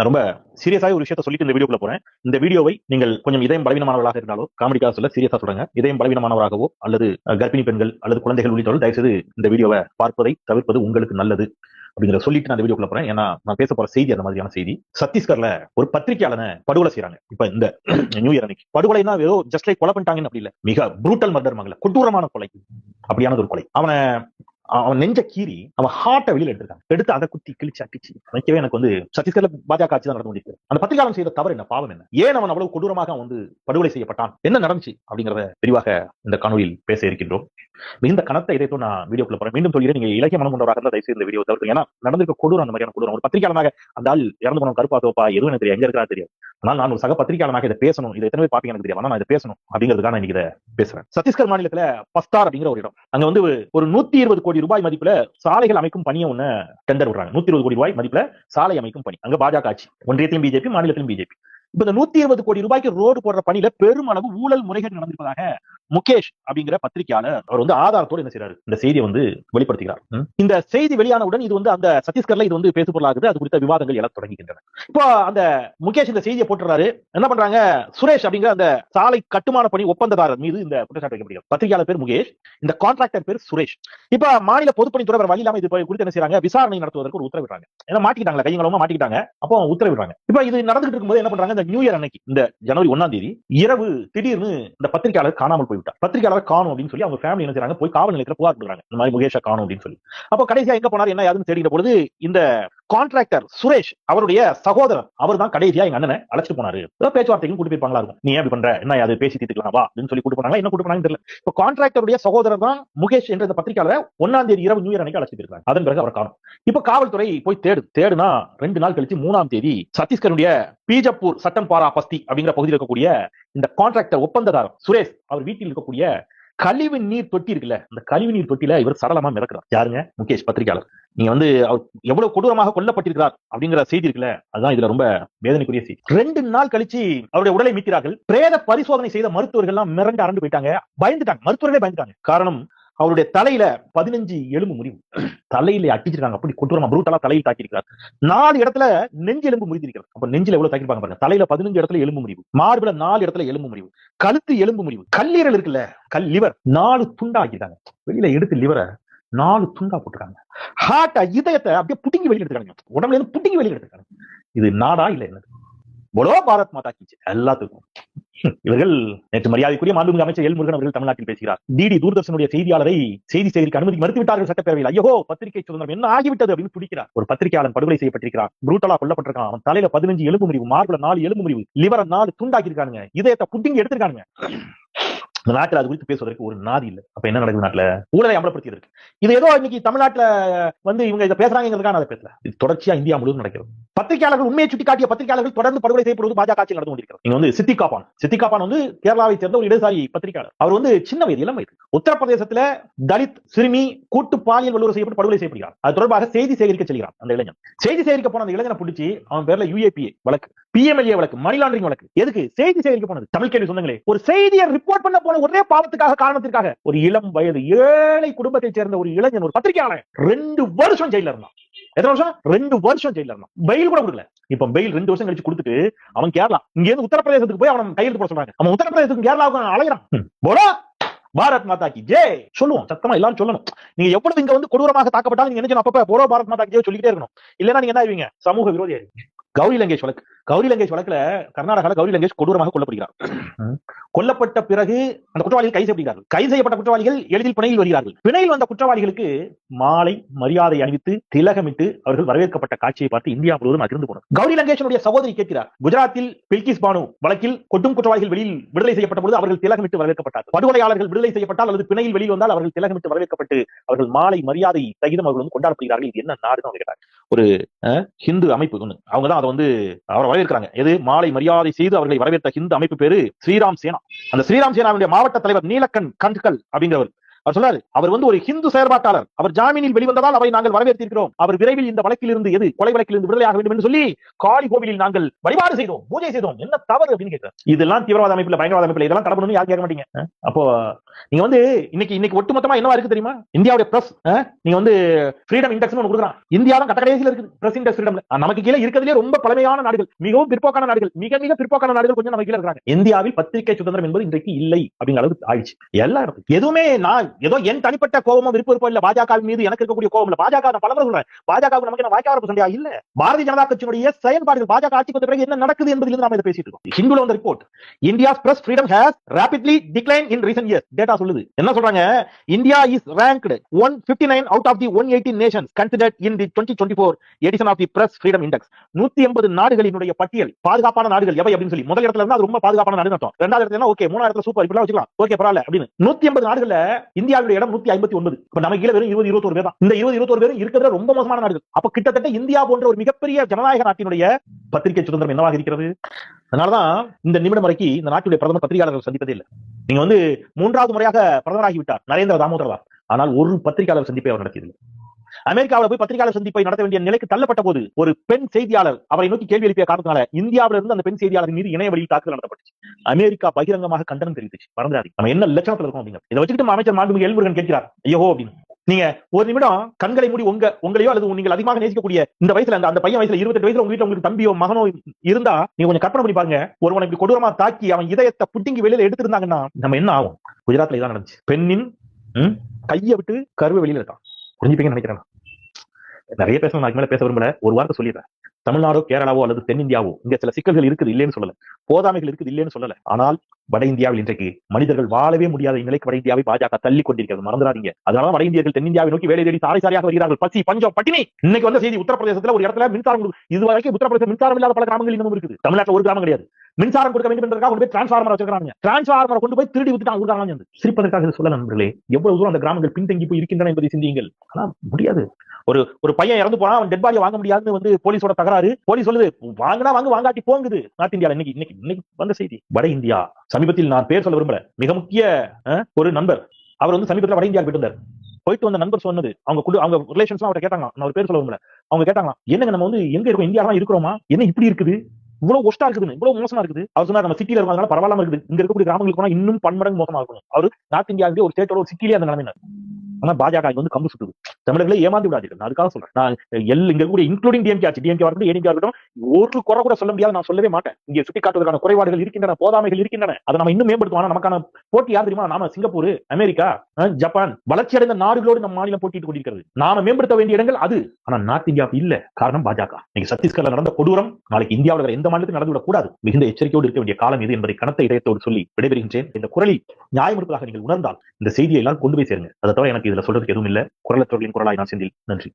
நான் ரொம்ப சீரியஸாக ஒரு விஷயத்த சொல்லிட்டு இந்த வீடியோக்குள்ள போறேன். இந்த வீடியோவை நீங்கள் கொஞ்சம் இதயம் பலவீனமானவர்களாக இருந்தாலோ காமெடிக்காக சொல்ல சீரியஸா சொல்றாங்க இதயம் பலவீனமானவராகவோ அல்லது கர்ப்பிணி பெண்கள் அல்லது குழந்தைகள் உள்ளிட்டவர்கள் தயவுசெய்து இந்த வீடியோவை பார்ப்பதை தவிர்ப்பது உங்களுக்கு நல்லது அப்படிங்கிற சொல்லிட்டு நான் இந்த வீடியோக்குள்ள போறேன். ஏன்னா நான் பேச போற செய்தி அந்த மாதிரியான செய்தி. சத்தீஸ்கர்ல ஒரு பத்திரிகையாளனை படுகொலை செய்றாங்க. இப்ப இந்த நியூ இயர் அன்னைக்கு. படுகொலைனா ஏதோ ஜஸ்ட் லைக் கொலை பண்ணிட்டாங்கன்னு அப்படி இல்ல. மிக ப்ரூட்டல் மர்டர் மங்கள கொடூரமான கொலை. அப்படியானது ஒரு கொலை. அவனை அவன் நெஞ்ச கீறி அவன் ஹார்ட்டை வெளியில் எடுத்திருக்காங்க. எடுத்து அதை குத்தி கிழிச்சு அடிச்சு. நினைக்கவே எனக்கு வந்து சத்தீஸ்கர்ல பாஜக ஆட்சி தான் நடந்து கொண்டிருக்கு. அந்த பத்திரிகையாளன் செய்த தவறு என்ன? பாவம் என்ன? ஏன் அவன் அவ்வளவு கொடூரமாக வந்து படுகொலை செய்யப்பட்டான்? என்ன நடந்துச்சு? அப்படிங்கறத விரிவாக இந்த காணொலியில் பேச இருக்கின்றோம். மிகுந்த கனத்த இதயத்தோ நான் வீடியோக்குள்ள போறேன் மீண்டும் சொல்கிறேன். நீங்க இலக்கிய மனம் கொண்டவராக இருந்தால் தயவுசெய்து இந்த வீடியோ தவிர்த்து. ஏன்னா நடந்திருக்க கொடூரம் அந்த மாதிரியான கொடூரம். ஒரு பத்திரிகையாளனாக அந்த ஆள் இறந்து போன கருப்பா தோப்பா எதுவும் எனக்கு தெரியும் எங்க இருக்கிறா தெரியாது. ஆனால் நான் ஒரு சக பத்திரிகையாளனாக இதை பேசணும். இதை எத்தனை பேர் எனக்கு தெரியும் ஆனா நான் இதை பேசணும் அப்படிங்கிறதுக்காக நான் இன்னைக்கு இதை பேசுறேன். சத்தீஸ்கர் மாநிலத்துல பஸ்தார் அப்படிங்கிற ஒரு இடம். அங்க வந்து ஒரு நூத்தி இருபது கோடி ரூபாய் மதிப்புல சாலைகள் அமைக்கும் பணியை ஒண்ணு டெண்டர் விடுறாங்க. நூத்தி இருபது கோடி ரூபாய் மதிப்புல சாலை அமைக்கும் பணி. அங்க பாஜக ஆட்சி. ஒன்றியத்திலும் பிஜேபி மாநிலத்திலும் பிஜேபி. இப்ப இந்த நூத்தி இருபது கோடி ரூபாய்க்கு ரோடு போடுற பணியில பெருமளவு ஊழல் முறைகேடு நடந்திருப்பதாக முகேஷ் அப்படிங்கிற பத்திரிகையாளர் அவர் வந்து ஆதாரத்தோடு என்ன செய்றாரு? இந்த செய்தியை வந்து வெளிப்படுத்துகிறார். இந்த செய்தி வெளியானவுடன் இது வந்து அந்த சத்தீஸ்கர்ல இது வந்து பேசு பொருளாகுது. அது குறித்த விவாதங்கள் எழத் தொடங்குகின்றன. இப்போ அந்த முகேஷ் இந்த செய்தியை போட்டுறாரு. என்ன பண்றாங்க? சுரேஷ் அப்படிங்கிற அந்த சாலை கட்டுமான பணி ஒப்பந்ததாரர் மீது இந்த குற்றச்சாட்டு வைக்கப்படுகிறது. பத்திரிகையாளர் பேர் முகேஷ் இந்த கான்ட்ராக்டர் பேர் சுரேஷ். இப்ப மாநில பொதுப்பணித்துறை வழி இல்லாம இது குறித்து என்ன செய்றாங்க? விசாரணை நடத்துவதற்கு ஒரு உத்தரவிடுறாங்க. ஏன்னா மாட்டிக்கிட்டாங்களா கையங்களமா மாட்டிக்கிட்டாங்க. அப்போ உத்தரவிடுறாங்க. இப்ப இது நடந்துகிட்டு இருக்கும்போது என்ன பண்றாங்க? அந்த நியூ இயர் அன்னைக்கு இந்த ஜனவரி ஒன்னாம் தேதி இரவு திடீர்னு இந்த பத்திரிகையாளர் காணாமல் போய்விட்டார். பத்திரிகையாளர் காணும் அப்படின்னு சொல்லி அவங்க ஃபேமிலி என்ன செய்றாங்க? போய் காவல் நிலையத்தில் புகார் கொடுக்குறாங்க. இந்த மாதிரி முகேஷா காணும் அப்படின்னு சொல்லி. அப்போ கடைசியா எங்க போனார்? என்ன யாருன்னு தேடிக்கிற பொழுது இந்த கான்ட்ராக்டர் சுரேஷ் அவருடைய சகோதரர். அவர் தான் கடைசியா எங்க அண்ணனை அழைச்சிட்டு போனாரு. ஏதோ பேச்சுவார்த்தைக்கும் கூட்டு போயிருப்பாங்களா இருக்கும். நீ அப்படி பண்ற? என்ன அது பேசி தீர்த்துக்கலாம் வா அப்படின்னு சொல்லி கூட்டு போனாங்க என்ன கூட்டு போனாங்கன்னு தெரியல. இப்போ கான்ட்ராக்டருடைய சகோதரர் தான் முகேஷ் என்ற இந்த பத்திரிகையாளர் ஒன்னாம் தேதி இரவு நியூ இயர் அன்னைக்கு அழைச்சிட்டு இருக்காங்க அதன் பிறகு அவர் காணும். இப்ப காவல்துறை போய் தேடு தேடுனா ரெண்டு நாள் கழிச்சு மூணாம் தேதி சத்தீஸ்கருடைய பீஜப்பூர் சட்டம்பாரா பஸ்தி அப்படிங்கிற பகுதியில் இருக்கக்கூடிய இந்த கான்ட்ராக்டர் ஒப்பந்ததாரர் சுரேஷ் அவர் வீட்டில் இருக்கக்கூடிய கழிவு நீர் தொட்டி இருக்குல்ல அந்த கழிவு நீர் தொட்டியில இவர் சடலமா மிதக்கிறார். யாருங்க? முகேஷ் பத்திரிகையாளர் நீங்க வந்து எவ்வளவு கொடூரமாக கொல்லப்பட்டிருக்கிறார் அப்படிங்கிற செய்தி இருக்குல்ல அதுதான் இதுல ரொம்ப வேதனைக்குரிய செய்தி. ரெண்டு நாள் கழிச்சு அவருடைய உடலை மீட்கிறார்கள். பிரேத பரிசோதனை செய்த மருத்துவர்கள் எல்லாம் மிரண்டு அரண்டு போயிட்டாங்க. பயந்துட்டாங்க. மருத்துவர்களே பயந்துட்டாங்க. காரணம் அவருடைய தலையில பதினஞ்சு எலும்பு முறிவு. தலையில அட்டிச்சிருக்காங்க அப்படி கொடூரமா புரூட்டலா தலையில் தாக்கியிருக்கிறார். நாலு இடத்துல நெஞ்சு எலும்பு முறிந்திருக்கிறது. அப்ப நெஞ்சில எவ்வளவு தாக்கிருப்பாங்க பாருங்க. தலையில பதினஞ்சு இடத்துல எலும்பு முறிவு. மார்பில நாலு இடத்துல எலும்பு முறிவு. கழுத்து எலும்பு முறிவு. கல்லீரல் இருக்குல்ல கல் லிவர் நாலு துண்டா ஆக்கிட்டாங்க வெளியில எடுத்து லிவரை நாலு துண்டா போட்டுருக்காங்க. ஹார்ட்டா இதயத்தை அப்படியே புடுங்கி வெளியில் எடுத்துக்காங்க உடம்புல இருந்து புடுங்கி வெளியில் எடுத்துக்காங்க இது நாடா இல்ல என்னது? போலோ பாரத் மாதா கீச்சு எல்லாத்துக்கும். இவர்கள் நேற்று மரியாதைக்குரிய மாண்புமிகு அமைச்சர் எல் முருகன் அவர்கள் தமிழ்நாட்டில் பேசுகிறார். டிடி தூர்தர்ஷனுடைய செய்தியாளரை செய்தி சேகரிக்க அனுமதி மறுத்துவிட்டார்கள் சட்டப்பேரவையில். ஐயோ பத்திரிகை சுதந்திரம் என்ன ஆகிவிட்டது அப்படின்னு துடிக்கிறார். ஒரு பத்திரிகையாளன் படுகொலை செய்யப்பட்டிருக்கிறார் புரூட்டலா கொல்லப்பட்டிருக்கான். அவன் தலையில பதினஞ்சு எலும்பு முறிவு மார்புல நாலு எலும்பு முறிவு லிவர நாலு துண்டாக்கி இருக்கானுங்க இதயத்தை புட்டிங்க எடுத்திருக்கானுங்க. இந்த நாட்டுல அது குறித்து பேசுவதற்கு ஒரு நாதி இல்ல. அப்ப என்ன நடக்குது நாட்டுல? ஊழலை அமலப்படுத்தியதற்கு இருக்கு இது ஏதோ இன்னைக்கு தமிழ்நாட்டுல வந்து இவங்க இதை பேசுறாங்கிறதுக்காக நான் அதை பேசல. இது தொடர்ச்சியா இந்தியா முழுவதும் நடக்கிறது. பத்திரிகையாளர்கள் உண்மையை சுட்டி காட்டிய பத்திரிகையாளர்கள் தொடர்ந்து படுகொலை செய்யப்படுவது பாஜக ஆட்சியில் நடந்து கொண்டிருக்கிறது. நீங்க வந்து சித்தி காப்பான். சித்தி காப்பான் வந்து கேரளாவை சேர்ந்த ஒரு இடதுசாரி பத்திரிகையாளர். அவர் வந்து சின்ன வயது இளம் வயது. உத்தரப்பிரதேசத்துல தலித் சிறுமி கூட்டு பாலியல் வல்லுறவு செய்யப்பட்டு படுகொலை செய்யப்படுகிறார். அது தொடர்பாக செய்தி சேகரிக்க செல்கிறார் அந்த இளைஞன். செய்தி சேகரிக்க போன அந்த இளைஞனை பிடிச்சி அவன் பேர்ல யூஏபிஏ வழக்கு பிஎம்எல்ஏ வழக்கு மணி லாண்டரிங் வழக்கு. எதுக்கு? செய்தி சேகரிக்க போனது. தமிழ் கேள்வி சொந்தங்களே. ஒரு செய்தியை ரிப்போர்ட் பண்ண போன ஒரே பாவத்துக்காக காரணத்திற்காக ஒரு இளம் வயது ஏழை குடும்பத்தைச் சேர்ந்த ஒரு இளைஞன் ஒரு பத்திரிகையாளர் ரெண்டு வருஷம் ஜெயில இருந்தான். எத்தனை வருஷம்? ரெண்டு வருஷம் ஜெயில இருந்தான். பெயில் கூட கொடுக்கல. இப்ப பெயில் ரெண்டு வருஷம் கழிச்சு கொடுத்துட்டு அவன் கேரளா இங்க இருந்து உத்தரப்பிரதேசத்துக்கு போய் அவன் கையெழுத்து போட சொல்றாங்க. அவன் உத்தரப்பிரதேசத்துக்கு கேரளாவுக்கு அவன் அலைகிறான் போடா! பாரத் மாதா கி ஜெய் சொல்லுவோம் சத்தமா எல்லாரும் சொல்லணும். நீங்க எவ்வளவு இங்க வந்து கொடூரமாக தாக்கப்பட்டாலும் நீங்க என்ன அப்பப்ப போரோ பாரத் மாதா கி ஜெய் சொல்லிக்கிட்டே இருக்கணும். இல்லைன்னா நீங்க என்ன ஆவீங்க சமூக விரோதி ஆயிருவீங்க கௌரி லங்கேஷ் வழக்கு. கௌரி லங்கேஷ் வழக்குல கர்நாடகால கௌரி லங்கேஷ் கொடூரமாக கொல்லப்படுகிறார். கொல்லப்பட்ட பிறகு அந்த குற்றவாளிகள் கைது செய்யப்படுகிறார்கள். கைது செய்யப்பட்ட குற்றவாளிகள் எளிதில் பிணையில் வருகிறார்கள். பிணையில் வந்த குற்றவாளிகளுக்கு மாலை மரியாதை அணிவித்து திலகமிட்டு அவர்கள் வரவேற்கப்பட்ட காட்சியை பார்த்து இந்தியா முழுவதும் அதிர்ந்து போனது. கௌரி லங்கேஷனுடைய சகோதரி கேட்கிறார். குஜராத்தில் பில்கிஸ் பானு வழக்கில் கொட்டும் குற்றவாளிகள் வெளியில் விடுதலை செய்யப்பட்ட பொழுது அவர்கள் திலகமிட்டு வரவேற்கப்பட்டார்கள். படுகொலையாளர்கள் விடுதலை செய்யப்பட்டால் அல்லது பிணையில் வெளியில் வந்தால் அவர்கள் திலகமிட்டு வரவேற்கப்பட்டு அவர்கள் மாலை மரியாதை சகிதம் அவர்கள் கொண்டாடப்படுகிறார்கள். இது என்ன நாடுன்னு கேட்டாங்க. ஒரு ஹிந்து அமைப்பு ஒண்ணு. அவங்க தான் அதை வந்து அவரை வரவேற்கிறாங்க. எது? மாலை மரியாதை செய்து அவர்களை வரவேற்ற ஹிந்து அமைப்பு பேரு ஸ்ரீராம் சேனா. அந்த ஸ்ரீராம் சேனாவுடைய மாவட்ட தலைவர் நீலக்கண் கண்ட்கல் அப்படிங்கிறவர். அவர் சொன்னாரு அவர் வந்து ஒரு ஹிந்து செயற்பாட்டாளர். அவர் ஜாமீனில் வெளிவந்ததால் அவரை நாங்கள் வரவேற்றிருக்கிறோம் அவர் விரைவில் இந்த வழக்கில் இருந்து எது கொலை வழக்கில் இருந்து விடுதலையாக வேண்டும் என்று சொல்லி காளி கோவிலில் நாங்கள் வழிபாடு செய்தோம் பூஜை செய்தோம். என்ன தவறு அப்படின்னு கேட்கிறேன் இதெல்லாம் தீவிரவாத அமைப்புல பயங்கரவாத அமைப்புல இதெல்லாம் தடப்படணும் யாரும் கேட்க மாட்டீங்க. அப்போ நீங்க வந்து இன்னைக்கு இன்னைக்கு ஒட்டுமொத்தமா என்னவா இருக்கு தெரியுமா? இந்தியாவுடைய பிரஸ் நீங்க வந்து ஃப்ரீடம் இண்டெக்ஸ் ஒன்று கொடுக்குறான். இந்தியா தான் கட்ட கடைசியில் இருக்குது பிரஸ் இண்டெக்ஸ் ஃப்ரீடம்ல நமக்கு கீழே இருக்கிறதுலே ரொம்ப பழமையான நாடுகள் மிகவும் பிற்போக்கான நாடுகள் மிக மிக பிற்போக்கான நாடுகள் கொஞ்சம் நமக்கு கீழே இருக்காங்க இந்தியாவில் பத்திரிகை சுதந்திரம் என்பது இன்றைக்கு இல்லை அப்படிங்கிற அளவுக்கு ஆயிடுச்சு. எல்லா எதுவுமே நான் ஏதோ என் தனிப்பட்ட கோபமும் விருப்பம் இருப்போ இல்ல பாஜக மீது எனக்கு இருக்கக்கூடிய கோபம் இல்ல. பாஜக நான் பலமுறை சொல்றேன் பாஜக நமக்கு என்ன வாய்க்காரப்பு சண்டையா இல்ல. பாரதிய ஜனதா கட்சியினுடைய செயல்பாடுகள் பாஜக ஆட்சிக்கு வந்த பிறகு என்ன நடக்குது என்பதில் நாம இதை பேசிட்டு இருக்கோம். ஹிந்துல வந்த report India press freedom has rapidly decline in recent years data சொல்லுது. என்ன சொல்றாங்க? India is ranked 159 out of the 180 nations considered in the 2024 edition of the press freedom index. 180 நாடுகளினுடைய பட்டியல் பாதுகாப்பான நாடுகள் எவை அப்படின்னு சொல்லி. முதல் இடத்துல இருந்தா அது ரொம்ப பாதுகாப்பான நாடு அர்த்தம். ரெண்டாவது இடத்துல ஓகே. மூணாவது இடத்துல சூப்பர் இப்படிலாம் வச்சுக்கலாம். ஓகே பரவாயில்ல அப்படின்னு. 180 நாடுகள்ல இந்தியாவுடைய இடம் 159 இப்ப நம்ம கீழே வெறும் 20 21 பேர் தான். இந்த 20 21 பேரும் இருக்கிறதுல ரொம்ப மோசமான நாடுகள். அப்ப கிட்டத்தட்ட இந்தியா போன்ற ஒரு மிகப்பெரிய ஜனநாயக நாட்டினுடைய பத்திரிகை சுதந்திரம் என்னவாக இருக்கிறது? அதனாலதான் இந்த நிமிடம் வரைக்கும் இந்த நாட்டுடைய பிரதமர் பத்திரிகையாளர்கள் சந்திப்பதே இல்லை. நீங்க வந்து மூன்றாவது முறையாக பிரதமராகிவிட்டார் நரேந்திர தாமோதர் ஆனால் ஒரு பத்திரிகையாளர் சந்திப்பை அவர் நடத்தியதில்லை. அமெரிக்காவில் போய் பத்திரிகையாளர் சந்திப்பை நடத்த வேண்டிய நிலைக்கு தள்ளப்பட்ட போது ஒரு பெண் செய்தியாளர் அவரை நோக்கி கேள்வி எழுப்பிய காரணத்தால இந்தியாவில இருந்து அந்த பெண் செய்தியாளர் மீது இணைய வழியில் தாக்குதல் நடத்தப்பட்டுச்சு. அமெரிக்கா பகிரங்கமாக கண்டனம் தெரிவித்துச்சு. மறந்துடாது நம்ம என்ன லட்சணத்துல இருக்கோம் அப்படிங்க இதை வச்சுக்கிட்டு அமைச்சர் மாண்புமிகு எல்முருகன் கேட்கிறார். ஐயோ அப்படின்னு. நீங்க ஒரு நிமிடம் கண்களை மூடி உங்க உங்களையோ அல்லது நீங்கள் அதிகமாக நேசிக்கக்கூடிய இந்த வயசுல அந்த அந்த பையன் வயசுல இருபத்தெட்டு வயசுல உங்க வீட்டுல உங்களுக்கு தம்பியோ மகனோ இருந்தா நீங்க கொஞ்சம் கற்பனை பண்ணி பாருங்க. ஒருவனை இப்படி கொடூரமா தாக்கி அவன் இதயத்தை புட்டிங்கி வெளியில எடுத்திருந்தாங்கன்னா நம்ம என்ன ஆகும்? குஜராத்ல இதான் நடந்துச்சு. பெண்ணின் கையை விட்டு கருவை வெளியில இருக்கான் புரிஞ்சுப்பீங்கன்னு நினைக்கிறேன் நிறைய பேசணும் நாளைக்கு மேல பேச விரும்பல. ஒரு வார்த்தை சொல்லிடுறேன். தமிழ்நாடோ கேரளாவோ அல்லது தென்னிந்தியாவோ இங்க சில சிக்கல்கள் இருக்குது இல்லைன்னு சொல்லல. போதாமைகள் இருக்குது இல்லைன்னு சொல்லல. ஆனால் வட இந்தியாவில் இன்றைக்கு மனிதர்கள் வாழவே முடியாத நிலைக்கு வட இந்தியாவை பாஜக தள்ளி கொண்டிருக்கிறது. மறந்துடாதீங்க. அதனால வட இந்தியர்கள் தென்னிந்தியாவை நோக்கி வேலை தேடி சாரி சாரியாக வருகிறார்கள். பசி பஞ்சம் பட்டினி. இன்னைக்கு வந்த செய்தி உத்தரப்பிரதேசத்துல ஒரு இடத்துல மின்சாரம் இது வரைக்கும் உத்தரப்பிரதேச மின்சாரம் இல்லாத பல கிராமங்கள் இன்னும் இருக்குது. தமிழ்நாட்டில் ஒரு கிராமம் கிடையாது. மின்சாரம் கொடுக்க வேண்டும் என்பதற்காக கொண்டு போய் டிரான்ஸ்ஃபார்மர் வச்சிருக்காங்க டிரான்ஸ்ஃபார்மரை கொண்டு போய் திருடி விட்டுட்டாங்க கொடுக்குறாங்க சிரிப்பதற்காக சொல்ல நண்பர்களே. எவ்வளவு தூரம் அந்த கிராமங்கள் பின்தங்கி போய் இருக்கின்றன என்பதை சிந்தியுங்கள். ஆனா முடியாது. ஒரு ஒரு பையன் இறந்து போனா அவன் டெட் பாடியை வாங்க முடியாதுன்னு வந்து போலீஸோட தகராறு போலீஸ் சொல்லுது வாங்கினா வாங்க வாங்காட்டி போங்குது. நார்த் இந்தியால இன்னைக்கு இன்னைக்கு இன்னைக்கு வந்த செய்தி. வட இந்தியா. சமீபத்தில் நான் பேர் சொல்ல விரும்பல. மிக முக்கிய ஒரு நண்பர். அவர் வந்து சமீபத்தில் வட இந்தியா போயிட்டு இருந்தார். போயிட்டு வந்த நண்பர் சொன்னது அவங்க குடு அவங்க ரிலேஷன்ஸ் அவர்கிட்ட கேட்டாங்க நான் ஒரு பேர் சொல்ல விரும்பல. அவங்க கேட்டாங்க என்னங்க நம்ம வந்து எங்க இருக்கோம்? இந்தியா தான் இருக்கிறோமா? என்ன இப்படி இருக்குது? இவ்வளவு ஒஸ்டா இருக்குது இவ்வளவு மோசமா இருக்குது? அவர் சொன்னார் நம்ம சிட்டியில இருக்கோம் அதனால பரவாயில்லாம இருக்குது. இங்க இருக்கக்கூடிய கிராமங்களுக்கு போனா இன்னும் பன்மடங்கு மோசமா இருக்கணும் அவர் நார்த் இந்தியாவிலேயே ஒரு ஸ்டேட்டோட ஒரு சிட்டிலேயே அந்த நிலைமை ஆனா பாஜக இங்க வந்து கம்பு சுட்டுது. தமிழர்களை ஏமாந்து விடாதீர்கள். நான் அதுக்காக சொல்றேன். நான் எல் இங்க கூட இன்க்ளூடிங் டிஎம்கே ஆச்சு. டிஎம்கே வரட்டும் ஏடிஎம்கே இருக்கட்டும் ஒரு குறை கூட சொல்ல முடியாது. நான் சொல்லவே மாட்டேன். இங்கே சுட்டி காட்டுவதற்கான குறைபாடுகள் இருக்கின்றன போதாமைகள் இருக்கின்றன. அதை நம்ம இன்னும் மேம்படுத்துவோம். நமக்கான போட்டி யார் தெரியுமா? நாம சிங்கப்பூர் அமெரிக்கா ஜப்பான். வளர்ச்சி அடைந்த நாடுகளோடு நம்ம மாநிலம் போட்டிட்டு கொண்டிருக்கிறது. நாம மேம்படுத்த வேண்டிய இடங்கள் அது. ஆனா நார்த் இந்தியா இல்ல. காரணம் பாஜக. இன்னைக்கு சத்தீஸ்கர்ல நடந்த கொடூரம் நாளைக்கு இந்தியாவில் எந்த மாநிலத்தில் நடந்துவிடக் கூடாது மிகுந்த எச்சரிக்கையோடு இருக்க வேண்டிய காலம் இது என்பதை கனத்த இதயத்தோடு சொல்லி விடைபெறுகின்றேன். இந்த குரலில் நியாயம் இருப்பதாக நீங்கள் உணர்ந்தால் இந்த செய்தியை எல்லாம் கொண்டு போய் சேருங்க அதை தவிர எனக்கு இதுல சொல்றதுக்கு எதுவும் இல்ல. குரலற்றவர்களின் குரலாய் நான் செந்தில். நன்றி.